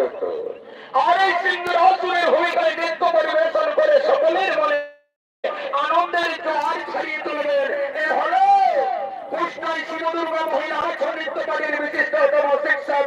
পর্যন্ত আর এই সিংহের ভূমিকায় নৃত্য পরিবেশন করে সকলের মনে আনন্দের জোয়ার ছাড়িয়ে তুলবেন। এ হলো কৃষ্ণাই শিবদুর্গা মহিলা নৃত্যকারীর বিশিষ্টতম শিক্ষা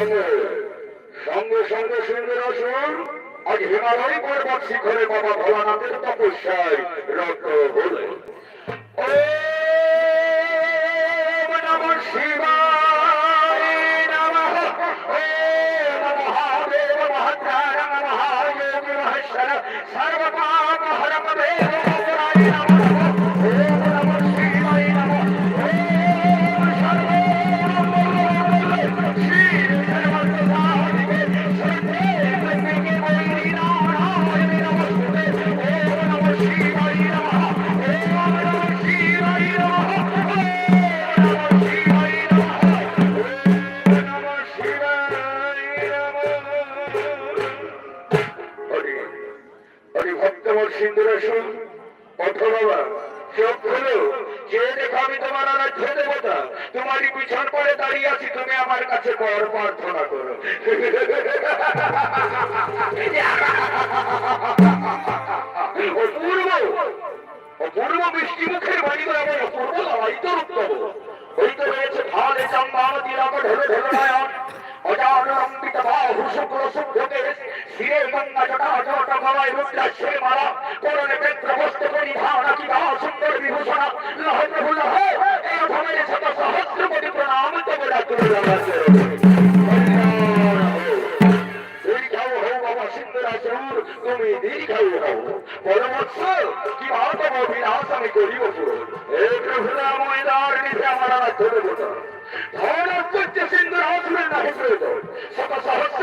সঙ্গে সঙ্গে সঙ্গে সঙ্গে আসুন আজ হিমালয় পর্বত শিখরে বাবা ভোলানাথের তপস্যায় রত হলে ও নমঃ সিন্দুরেশন অথবা চোখ হলো যে দেখো আমি তোমার আরাধ্য দেবতা, তোমারই পিছন পরে দাঁড়িয়ে আছি, তুমি আমার কাছে কর প্রার্থনা করো। অপূর্ব অপূর্ব বৃষ্টি মুখের বাড়ি বরাবর অপূর্ব লাইত উত্তম ওই তো রয়েছে ভালে রাগ ঢেলে ঢেলে, নয়ন, অজানরম্বিত বাহু শুক্র শিরে গঙ্গা জটা জট গলায় রুদ্রাক্ষের মালা করণে পেত্র বস্ত্র পরিধান কি গা সুন্দর বিভূষণ। লহ প্রভু লহ, এই অধমের শত সহস্র কোটি প্রণাম কি মাতম বিনাশ আমি করিব পূরণ এ প্রভুরাময় দ্বার নিতে আমার আর ধরে বোঝা ধনশ্চর্য সিন্ধুর আসুরের নাহি প্রয়োজন। শত সহস্র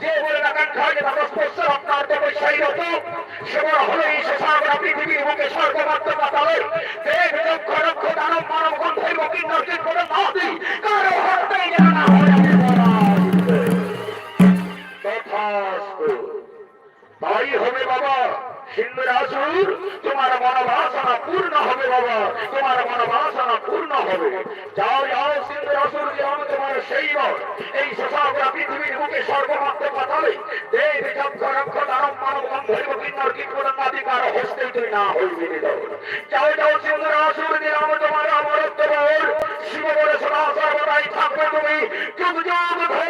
যে বলে হবে বাবা সিন্ধুর আসুর তোমার মনোবাসনা পূর্ণ হবে বাবা তোমার মনোবাসনা পূর্ণ হবে যাও যাও সিন্ধুর আসুর যে তোমার সেই এই শশাগরা পৃথিবীর বুকে সর্বমাত্র দেব যক্ষ রক্ষ দানব মানব গন্ধৈব কিন্নর কীট নাদিকার হস্তে তুই না হইবি যাও যাও সিন্ধুর আসুর আমি তোমার অমরত্ব বল শিব বলে শোনা সর্বদাই থাকবে তুমি। যুগ যুগ ধরে